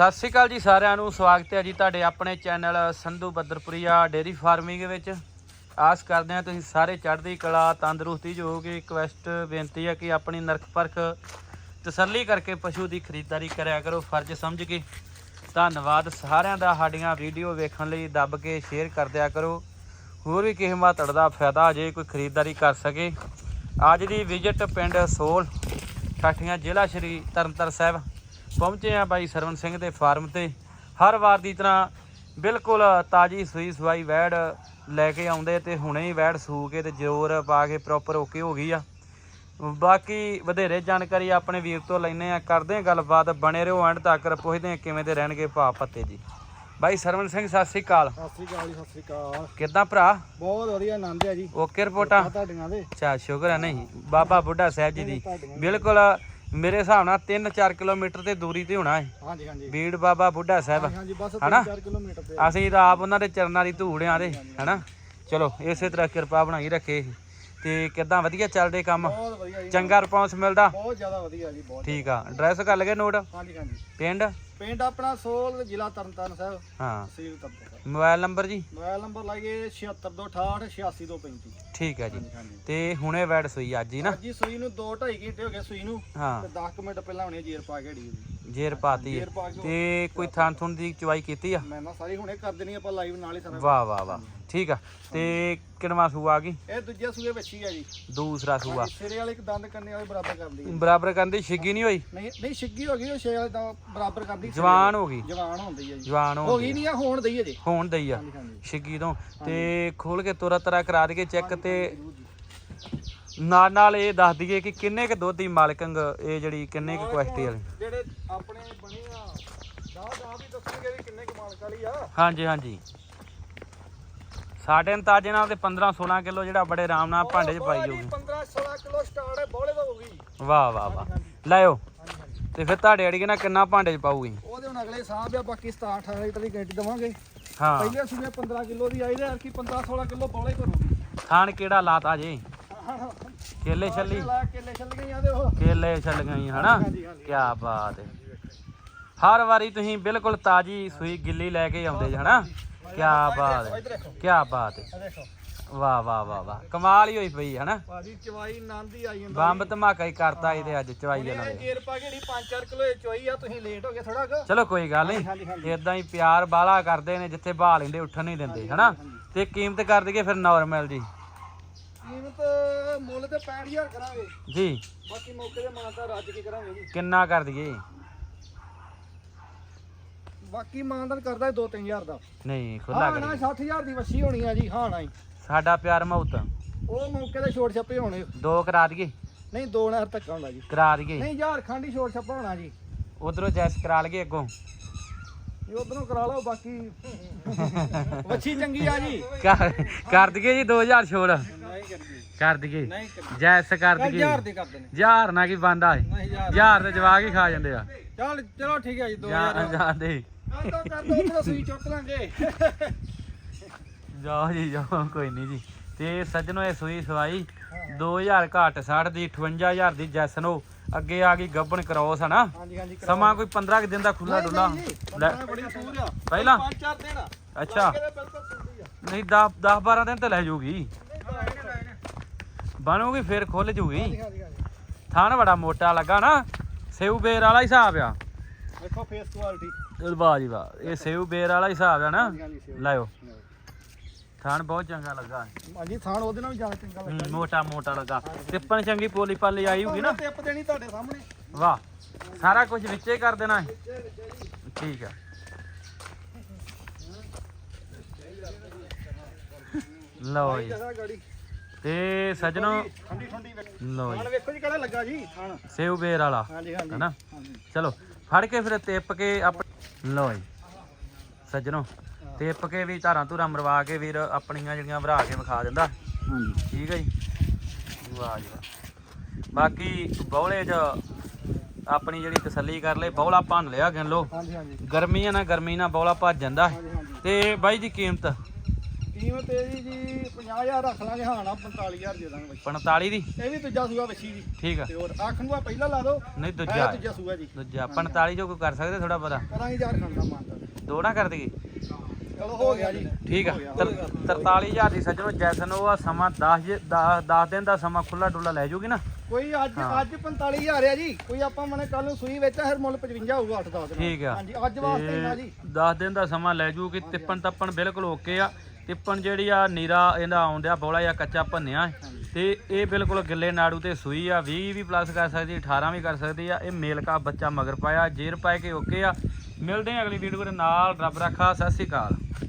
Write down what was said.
ਸਤਿ ਸ਼੍ਰੀ ਅਕਾਲ ਜੀ ਸਾਰਿਆਂ ਨੂੰ, ਸਵਾਗਤ ਹੈ ਜੀ ਤੁਹਾਡੇ ਆਪਣੇ channel Sandhu Badarpuria dairy farming ਵਿੱਚ। ਆਸ ਕਰਦੇ ਹਾਂ ਤੁਸੀਂ ਸਾਰੇ ਚੜ੍ਹਦੀ ਕਲਾ, ਤੰਦਰੁਸਤੀ ਜੋ ਹੋਗੇ ਰਿਕਵੈਸਟ ਬੇਨਤੀ ਹੈ ਕਿ ਆਪਣੀ ਨਰਖ ਪਰਖ ਤਸੱਲੀ ਕਰਕੇ ਪਸ਼ੂ ਦੀ ਖਰੀਦਦਾਰੀ ਕਰਿਆ ਕਰੋ, ਫਰਜ਼ ਸਮਝ ਕੇ। ਧੰਨਵਾਦ ਸਾਰਿਆਂ ਦਾ, ਸਾਡੀਆਂ ਵੀਡੀਓ ਵੇਖਣ ਲਈ ਦੱਬ ਕੇ ਸ਼ੇਅਰ ਕਰ ਦਿਆ ਕਰੋ। ਹੋਰ ਵੀ ਕਿਸੇ ਮਾਤੜ ਦਾ ਫਾਇਦਾ ਜੇ ਕੋਈ ਖਰੀਦਦਾਰੀ ਕਰ ਸਕੇ। ਅੱਜ ਦੀ ਵਿਜ਼ਿਟ ਪਿੰਡ ਸੋਲ, ਠਾਠੀਆਂ ਜ਼ਿਲ੍ਹਾ ਸ਼੍ਰੀ ਤਰਨਤਾਰਨ ਸਾਹਿਬ। ਪਹੁੰਚੇ ਆ ਬਾਈ ਸਰਵਨ ਸਿੰਘ ਦੇ ਫਾਰਮ ਤੇ। ਹਰ ਵਾਰ ਦੀ ਤਰ੍ਹਾਂ ਬਿਲਕੁਲ ਤਾਜੀ ਸੂਈ ਸਵਾਈ ਵੈੜ ਲੈ ਕੇ ਆਉਂਦੇ ਤੇ ਹੁਣੇ ਹੀ ਵੈੜ ਸੂ ਕੇ ਤੇ ਜ਼ੋਰ ਪਾ ਕੇ ਪ੍ਰੋਪਰ ਓਕੇ ਹੋ ਗਈ ਆ। ਬਾਕੀ ਵਧੇਰੇ ਜਾਣਕਾਰੀ ਆਪਣੇ ਵੀਰ ਤੋਂ ਲੈਨੇ ਆ ਕਰਦੇ ਆ ਗੱਲਬਾਤ ਬਣੇ ਰਹੋ ਐਂਡ ਤੱਕ ਪੁੱਛਦੇ ਆ ਕਿਵੇਂ ਦੇ ਰਹਿਣਗੇ ਭਾ ਪੱਤੇ ਜੀ। ਬਾਈ ਸਰਵਨ ਸਿੰਘ ਸਤਿ ਸ੍ਰੀ ਅਕਾਲ। ਸਤਿ ਸ੍ਰੀ ਅਕਾਲ ਜੀ ਸਤਿ ਸ੍ਰੀ ਅਕਾਲ। ਕਿੱਦਾਂ ਭਰਾ? ਬਹੁਤ ਵਧੀਆ ਆਨੰਦ ਹੈ ਜੀ। ਓਕੇ ਰਿਪੋਰਟਾਂ? ਆ ਤੁਹਾਡੀਆਂ ਦੇ। ਅੱਛਾ ਸ਼ੁਕਰ ਹੈ ਨਹੀਂ ਬਾਬਾ ਬੁੱਢਾ ਸਾਹਿਬ ਜੀ ਦੀ। ਬਿਲਕੁਲ ਮੇਰੇ ਹਿਸਾਬ ਨਾਲ 3-4 ਕਿਲੋਮੀਟਰ ਤੇ ਦੂਰੀ ਤੇ ਹੋਣਾ ਹੈ ਹਾਂਜੀ ਹਾਂਜੀ। ਬੀੜ ਬਾਬਾ ਬੁੱਢਾ ਸਾਹਿਬ। ਹਾਂਜੀ ਬਸ ਹਨਾ? 4 ਕਿਲੋਮੀਟਰ ਤੇ ਅਸੀਂ ਤਾਂ ਆਪ ਉਹਨਾਂ ਦੇ ਚਰਨਾਂ ਦੀ ਧੂੜਿਆਂ ਦੇ ਹਨਾ? ਚਲੋ ਇਸੇ ਤਰ੍ਹਾਂ ਕਿਰਪਾ ਬਣਾਈ ਰੱਖੇ ਤੇ ਕਿੱਦਾਂ ਵਧੀਆ ਚੱਲਦੇ ਕੰਮ? ਬਹੁਤ ਵਧੀਆ ਜੀ ਚੰਗਾ ਰਿਸਪੌਂਸ ਮਿਲਦਾ। ਬਹੁਤ ਜ਼ਿਆਦਾ ਵਧੀਆ ਜੀ ਬਹੁਤ ਠੀਕ ਆ ਐਡਰੈਸ ਕਰ ਲਗੇ ਨੋਟ ਹਾਂਜੀ ਹਾਂਜੀ। ਪਿੰਡ? ਪਿੰਡ ਆਪਣਾ ਸੋਲ ਜ਼ਿਲ੍ਹਾ ਤਰਨਤਾਰਨ ਸਾਹਿਬ। ਹਾਂ। ਤਹਿਸੀਲ ਤਰਨਤਾਰਨ ਮੋਬਾਈਲ ਨੰਬਰ ਜੀ? ਮੋਬਾਈਲ ਨੰਬਰ ਲਾਈਏ 7628 86235 ਠੀਕ ਹੈ ਜੀ। ਹਾਂਜੀ ਹਾਂਜੀ। ਤੇ ਹੁਣੇ ਵੈਡ ਸੂਈ ਅੱਜ ਹੀ ਨਾ? ਅੱਜ ਹੀ ਸੂਈ ਨੂੰ 2 2.5 ਘੰਟੇ ਹੋ ਗਏ ਸੂਈ ਨੂੰ। ਹਾਂ। ਤੇ 10 ਮਿੰਟ ਪਹਿਲਾਂ ਹੁਣੇ ਜੀਰ ਪਾ ਕੇ ਢੀ ਜੇਰ ਪਾਤੀ ਹੈ ਜੇਰ ਪਾ ਕੇ ਤੇ ਕੋਈ ਥਾਂ ਥੁਣ ਦੀ ਚਵਾਈ ਕੀਤੀ ਆ? ਮੈਂ ਨਾ ਸਾਰੀ ਹੁਣੇ ਕਰ ਦੇਣੀ ਆਪਾਂ ਲਾਈਵ ਨਾਲ ਹੀ ਸਾਰਾ ਵਾਹ ਵਾਹ ਵਾਹ। ਠੀਕ ਆ। ਤੇ ਕਿਨਵਾ ਸੂਆ ਆ ਗਈ? ਇਹ ਦੂਜੇ ਸੂਏ ਵੱਛੀ ਆ ਜੀ। ਦੂਸਰਾ ਸੂਆ। ਸਿਰੇ ਵਾਲੇ ਇੱਕ ਦੰਦ ਕੰਨੇ ਵਾਲੇ ਬਰਾਬਰ ਕਰਦੀ ਹੈ ਬਰਾਬਰ ਕਰਨ ਦੀ ਛਿੱਗੀ ਨਹੀਂ ਹੋਈ? ਨਹੀਂ ਨਹੀਂ ਛਿੱਗੀ ਹੋ ਗਈ ਉਹ ਛੇ ਵਾਲੇ ਦਾ ਬਰਾਬਰ ਕਰਦੀ ਸਿਰੇ ਜਵਾਨ ਹੋ ਗਈ। ਜਵਾਨ ਹੁੰਦੀ ਹੈ ਜੀ। ਜਵਾਨ ਹੋ ਹੋ ਗਈ ਗਈ। ਨਹੀਂ ਆ ਹੋਣ ਦਈ ਅਜੇ। ਹੋਣ ਦਈ ਆ। ਹਾਂਜੀ ਹਾਂਜੀ। ਛਿੱਗੀ ਤੋਂ। ਤੇ ਖੋਲ ਕੇ ਤੋਰਾ ਤਰਾ ਕਰਾ ਦਈਏ ਚੈੱਕ ਤੇ ਨਾਲ ਨਾਲ ਇਹ ਦੱਸ ਦਈਏ ਕਿ ਕਿੰਨੇ ਕ ਦੁੱਧ ਦੀ ਮਾਲਕੰਗ ਇਹ ਜਿਹੜੀ ਕਿੰਨੇ ਕ ਕੁਆਸਟੀ ਵਾਲੀ? ਜਿਹੜੇ ਆਪਣੇ ਬਣੇ ਆ ਦਾ ਦਾ ਵੀ ਦੱਸਣਗੇ ਵੀ ਕਿੰਨੇ ਕੁ ਮਾਲਕ ਵਾਲੀ ਆ। ਹਾਂਜੀ ਹਾਂਜੀ। ਸਾਡੇ ਅੰਦਾਜ਼ੇ ਨਾਲ ਤੇ 15 16 ਕਿਲੋ ਜਿਹੜਾ ਬੜੇ ਆਰਾਮ ਨਾਲ ਭਾਂਡੇ 'ਚ ਪਾਈ ਜਾਊਗੀ। 15 16 ਕਿਲੋ ਸਟਾਰਟ ਹੈ ਬੋਲੇ ਤੋਂ ਹੋਊਗੀ। ਵਾਹ ਵਾਹ ਵਾਹ। ਲਾਇਓ। ਤੇ ਫਿਰ ਤੁਹਾਡੇ ਅੜੀਏ ਨਾਲ ਕਿੰਨਾ ਭਾਂਡੇ 'ਚ ਪਾਊਗੀ? ਉਹਦੇ ਹੁਣ ਅਗਲੇ ਸਾਹਬ ਆ ਬਾਕੀ 17 18 ਲੀਟਰ ਦੀ ਗੈਂਟੀ ਦਵਾਂਗੇ। ਹਾਂ। ਪਹਿਲੇ ਸੂਏ 15 ਕਿਲੋ ਦੀ ਆਈ ਤੇ ਕਿ 15 16 ਕਿਲੋ ਬੋਲੇ ਕਰੂਗੀ। ਥਾਣ ਕਿਹੜਾ ਲਾਤਾ ਜੇ? ਕੇਲੇ ਛੱਲੀ। ਕੇਲੇ ਚੱਲ ਗਈਆਂ ਤੇ ਉਹ। ਕੇਲੇ ਛੱਲ ਗਈ ਹਨਾ? ਕੀ ਬਾਤ ਹੈ। ਹਰ ਵਾਰੀ ਤੁਸੀਂ ਬਿਲਕੁਲ ਤਾਜੀ ਸੂਈ ਗਿੱਲੀ ਲੈ ਕੇ ਆਉਂਦੇ ਜੀ ਹਨਾ? ਕੀ ਬਾਤ ਹੈ ਕੀ ਬਾਤ ਹੈ। ਵਾਹ ਵਾਹ ਵਾਹ ਵਾਹ। ਕਮਾਲ ਹੀ ਹੋਈ ਪਈ ਹਨਾ? ਭਾਜੀ ਚਵਾਈ ਆਨੰਦ ਹੀ ਆਈ ਜਾਂਦਾ। ਬੰਬ ਧਮਾਕਾ ਹੀ ਕਰਤਾ ਇਹਦੇ ਅੱਜ ਚਵਾਈ ਇਹਨਾਂ ਇਹ ਨੇ। ਜੇਰ ਪਾ ਜਿਹੜੀ 5-4 ਕਿਲੋ ਚੋਈ ਆ ਤੁਸੀਂ ਲੇਟ ਹੋ ਗਏ ਥੋੜਾ ਕੁ। ਚਲੋ ਕੋਈ ਗੱਲ ਨਹੀਂ। ਇਦਾਂ ਹੀ ਪਿਆਰ ਬਾਲਾ ਕਰਦੇ ਨੇ ਜਿੱਥੇ ਬਹਾ ਲੈਂਦੇ ਉੱਠਣ ਨਹੀਂ ਦਿੰਦੇ ਹਨਾ? ਤੇ ਕੀਮਤ ਕਰ ਦਈਏ ਫਿਰ ਨਾਰਮਲ ਜੀ। ਕੀਮਤ ਮੁੱਲ ਤੇ 65000 ਕਰਾਂਗੇ। ਜੀ। ਬਾਕੀ ਮੌਕੇ ਤੇ ਮਾਨਤਾ ਰੱਜ ਕੇ ਕਰਾਂਗੇ ਜੀ। ਕਿੰਨਾ ਕਰ ਦਈਏ? ਬਾਕੀ ਮਾਨਦਾਨ ਕਰਦਾ 2-3000 ਦਾ। ਨਹੀਂ ਖੁੱਲਾ ਹਾਂ ਕਰ ਨਾ 60000 ਦੀ ਵੱਛੀ ਹੋਣੀ ਆ ਜੀ ਹਾਂ ਨਾ ਹੀ ਸਾਡਾ ਪਿਆਰ ਮੌਤ ਉਹ ਮੌਕੇ ਤੇ ਛੋਟ ਛੱਪੇ ਹੋਣੇ। ਦੋ ਕਰਾ ਦਈਏ? ਨਹੀਂ ਦੋ ਨਹਿਰ ਧੱਕਾ ਹੁੰਦਾ ਜੀ। ਕਰਾ ਦਈਏ। ਨਹੀਂ ਝਾਰਖੰਡ ਹੀ ਛੋਟ ਛੱਪਾ ਹੋਣਾ ਜੀ। ਉਧਰੋਂ ਜੈਸ ਕਰਾ ਲਈਏ ਅੱਗੋਂ। ਇਹ ਉਧਰੋਂ ਕਰਾ ਲਓ ਬਾਕੀ। ਵੱਛੀ ਚੰਗੀ ਆ ਜੀ। ਕਰ ਕਰ ਦਈਏ ਜੀ 2000 ਛੋੜ ਨਹੀਂ ਕਰਦੀ। ਕਰ ਦਈਏ। ਨਹੀਂ ਕਰਦੀ। ਜੈਸ ਕਰ ਦਈਏ। ਹਜ਼ਾਰ ਦੀ ਕਰਦੇ ਨੇ ਹਜ਼ਾਰ ਨਾ ਕੀ ਬੰਦਾ ਹੈ ਨਹੀਂ ਹਜ਼ਾਰ ਹਜ਼ਾਰ ਤੇ ਜਵਾਕ ਹੀ ਖਾ ਜਾਂਦੇ ਆ। ਚੱਲ ਚਲੋ ਠੀਕ ਹੈ ਜੀ 2000 ਜਾਂ ਜਾਂਦੇ ਕਰ ਦੋ। ਕਰ ਦੋ ਉਧਰੋਂ ਸੂਈ ਚੁੱਕ ਲਾਂਗੇ। ਜਾਓ ਜੀ ਜਾਓ ਕੋਈ ਨਹੀਂ ਜੀ। ਤੇ ਸੱਜਣੋ ਇਹ ਸੂਈ ਸਵਾਈ। 2000 ਘੱਟ 60 ਦੀ 58000 ਦੀ ਜੈਸਨੋ ਅੱਗੇ ਆ ਗਈ ਗੱਬਣ ਕ੍ਰੋਸ ਹਨਾ? ਹਾਂਜੀ ਹਾਂਜੀ ਕਰਾ ਸਮਾਂ ਕੋਈ 15 ਕੁ ਦਿਨ ਦਾ ਖੁੱਲਾ ਡੁੱਲਾ। ਲੈ। ਲੈ ਬੜੀ ਸੂਰ ਆ ਪਹਿਲਾਂ? ਪੰਜ ਚਾਰ ਦਿਨ। ਆ ਅੱਛਾ ਕਿਹਦੇ ਬਿਲਕੁਲ ਸੂਰੀ ਆ। ਨਹੀਂ 10 10 12 ਦਿਨ ਤੇ ਲੈ ਜਾਊਗੀ ਬਣੂਗੀ ਫਿਰ ਖੁੱਲ ਜੂਗੀ। ਥਾਣ ਬੜਾ ਮੋਟਾ ਲੱਗਾ ਨਾ ਸੇਊ ਬੇਰ ਵਾਲਾ ਹਿਸਾਬ ਆ। ਵੇਖੋ ਫੇਸ ਕੁਆਲਿਟੀ ਵਾਹ ਜੀ ਵਾਹ ਇਹ ਸੇਊ ਬੇਰ ਵਾਲਾ ਹਿਸਾਬ ਆ ਨਾ। ਲਾਇਓ। ਥਾਣ ਬਹੁਤ ਚੰਗਾ ਲੱਗਾ। ਹਾਂਜੀ ਥਾਣ ਉਹਦੇ ਨਾਲ ਵੀ ਜ਼ਿਆਦਾ ਚੰਗਾ ਲੱਗਾ ਮੋਟਾ ਮੋਟਾ ਲੱਗਾ। ਤਿੱਪਣ ਚੰਗੀ ਪੋਲੀ ਪਾਲੀ ਆਈ ਹੋਊਗੀ ਨਾ। ਟਿਪ ਦੇਣੀ ਤੁਹਾਡੇ ਸਾਹਮਣੇ। ਵਾਹ ਸਾਰਾ ਕੁਝ ਵਿੱਚੇ ਕਰ ਦੇਣਾ। ਠੀਕ ਆ। ਲਓ ਜੀ। ਤੇ ਸਜਣੋ ਠੰਡੀ ਠੰਡੀ ਲਓ ਜੀ। ਵੇਖੋ ਜੀ ਕਿਹੜਾ ਲੱਗਾ ਜੀ ਥਾਣ। ਸੇਵ ਬੇਰ ਵਾਲਾ ਹਾਂਜੀ ਹਾਂਜੀ। ਹਨਾ? ਚਲੋ ਫੜ ਕੇ ਫਿਰ ਤਿੱਪ ਕੇ ਆਪ ਲਓ ਜੀ। ਸਜਣੋ ਤਿੱਪ ਕੇ ਵੀ ਧਾਰਾਂ ਧੁਰਾਂ ਮਰਵਾ ਕੇ ਵੀਰ ਆਪਣੀਆਂ ਜਿਹੜੀਆਂ ਭਰਾ ਕੇ ਵਿਖਾ ਦਿੰਦਾ। ਹਾਂਜੀ। ਠੀਕ ਹੈ ਜੀ? ਵਾਹ ਜੀ ਵਾਹ। ਬਾਕੀ ਬੌਲੇ 'ਚ ਆਪਣੀ ਜਿਹੜੀ ਤਸੱਲੀ ਕਰ ਲੈ ਬੌਲਾ ਭੰਨ ਲਿਆ ਗਿਣ ਹਾਂਜੀ ਗਰਮੀ ਆ ਨਾ ਗਰਮੀ ਨਾਲ ਬੌਲਾ ਭੱਜ ਜਾਂਦਾ। ਤੇ ਬਾਈ ਦੀ ਕੀਮਤ? ਕੀਮਤ ਇਹਦੀ ਜੀ 50000 ਰੱਖ ਲਾਂਗੇ ਹਾਂ ਨਾ 45000 ਦੇ ਦਾਂਗੇ ਬੱਚੀ 45 ਦੀ? ਇਹ ਵੀ ਦੂਜਾ ਸੂਆ ਬੱਚੀ ਜੀ। ਠੀਕ ਆ। ਤੇ ਹੋਰ ਅੱਖ ਨੂੰ ਆ ਪਹਿਲਾਂ ਲਾ ਦਿਓ ਨਹੀਂ ਇਹ ਦੂਜਾ। ਦੂਜਾ ਸੂਆ ਜੀ। ਦੂਜਾ। 45 ਜੋ ਕੋਈ ਕਰ ਸਕਦੇ ਥੋੜਾ ਬੜਾ ਕਰਾਂਗੇ ਯਾਰ ਖਾਂਦਾ ਮਾਨਦਾ ਦੋ ਨਾ ਕਰ ਦਈਏ। ਚਲੋ ਹੋ ਗਿਆ ਜੀ। ਠੀਕ ਆ। ਹੋ ਗਿਆ, ਤਰ- 43000 ਦੀ ਸੱਜਣੋ ਜੈਸਨ ਉਹ ਆ ਸਮਾਂ 10 10 ਦਿਨ ਦਾ ਸਮਾਂ ਖੁੱਲਾ ਡੁੱਲਾ ਲੈ ਜੂਗੀ ਨਾ। ਕੋਈ ਅੱਜ। ਅੱਜ 45000 ਆ ਜੀ। ਕੋਈ ਆਪਾਂ ਮਨੇ ਕੱਲ ਨੂੰ ਸੂਈ ਵਿੱਚ ਹਰ ਮੁੱਲ 55 ਹੋਊਗਾ 8 10 ਠੀਕ ਆ। ਹਾਂਜੀ ਅੱਜ ਵਾਸਤੇ ਨਾ ਜੀ। 10 ਦਿਨ ਦਾ ਸਮਾਂ ਲੈ ਜੂਗੀ। ਤਿੱਪਣ ਤੱਪਣ ਬਿਲਕੁਲ ਓਕੇ ਆ। ਟਿੱਪਣ ਜਿਹੜੀ ਆ, ਨੀਰਾ ਇਹਦਾ ਆਉਂਦਿਆ ਬੋਲਾ ਜਾਂ ਕੱਚਾ ਭੰਨਿਆ। ਹੈ। ਤੇ ਇਹ ਬਿਲਕੁਲ ਗਿੱਲੇ ਨਾੜੂ ਤੇ ਸੂਈ ਆ 20 ਵੀ ਪਲੱਸ ਕਰ ਸਕਦੀ 18 ਵੀ ਕਰ ਸਕਦੀ ਆ। ਇਹ ਮੇਲ ਕਾ ਬੱਚਾ ਮਗਰ ਪਾਇਆ, ਜੇਰ ਪਾਏ ਕੇ ਓਕੇ ਆ। ਮਿਲਦੇ ਆ ਅਗਲੀ ਵੀਡੀਓ ਦੇ ਨਾਲ, ਰੱਬ ਰੱਖਾ ਸਤਿ ਸ਼੍ਰੀ ਅਕਾਲ।